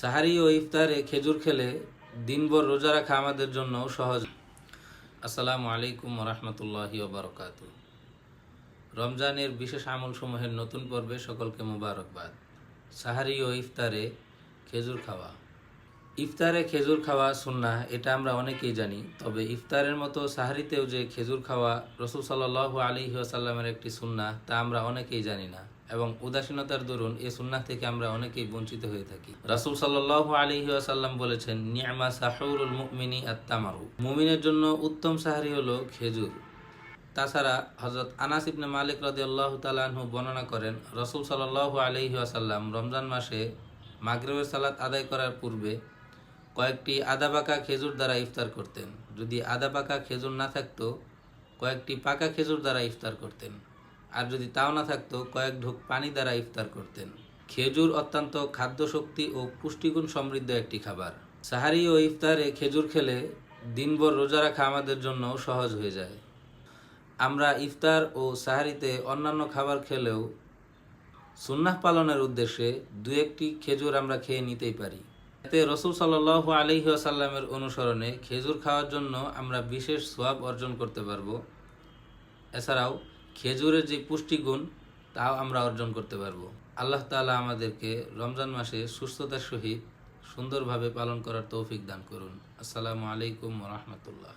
সাহারি ও ইফতারে খেজুর খেলে দিনভর রোজা রাখা আমাদের জন্য সহজ। আসসালামু আলাইকুম রহমতুল্লাহি বারকাত রমজানের বিশেষ আমলসমূহের নতুন পর্বে সকলকে মোবারকবাদ। সাহারি ও ইফতারে খেজুর খাওয়া। ইফতারে খেজুর খাওয়া সুন্না এটা আমরা অনেকেই জানি, তবে ইফতারের মতো সাহারিতেও যে খেজুর খাওয়া রসুল সাল্লাহ আলী আসাল্লামের একটি সুন্না তা আমরা অনেকেই জানি না। এবং উদাসীনতার দরুন এ সুন্না থেকে আমরা অনেকেই বঞ্চিত হয়ে থাকি। রাসুল সাল্লাহ আলী আসাল্লাম বলেছেন, নিয়ামা সাহুরুল মুমিনী আত্মামারু মুমিনের জন্য উত্তম সাহারি হলো খেজুর। তাছাড়া হজরত আনাস ইবনে মালিক রদি আল্লাহ তালাহু বর্ণনা করেন, রসুল সাল্লাহ আলহি আসাল্লাম রমজান মাসে মাগরেবের সালাত আদায় করার পূর্বে কয়েকটি আদা পাকা খেজুর দ্বারা ইফতার করতেন। যদি আদা পাকা খেজুর না থাকতো, কয়েকটি পাকা খেজুর দ্বারা ইফতার করতেন। আর যদি তাও না থাকতো, কয়েক ঢোক পানি দ্বারা ইফতার করতেন। খেজুর অত্যন্ত খাদ্য শক্তি ও পুষ্টিগুণ সমৃদ্ধ একটি খাবার। সাহারি ও ইফতারে খেজুর খেলে দিনভর রোজা রাখা আমাদের জন্য সহজ হয়ে যায়। আমরা ইফতার ও সাহারিতে অন্যান্য খাবার খেলেও সুন্নাহ পালনের উদ্দেশ্যে দু একটি খেজুর আমরা খেয়ে নিতেই পারি। এতে রসুল সাল আলহি আসাল্লামের অনুসরণে খেজুর খাওয়ার জন্য আমরা বিশেষ সোয়াব অর্জন করতে পারব। এছাড়াও খেজুরের যে পুষ্টিগুণ, তাও আমরা অর্জন করতে পারব। আল্লাহ তালা আমাদেরকে রমজান মাসে সুস্থতার সহিত সুন্দরভাবে পালন করার তৌফিক দান করুন। আসসালামু আলাইকুম রহমতুল্লাহ।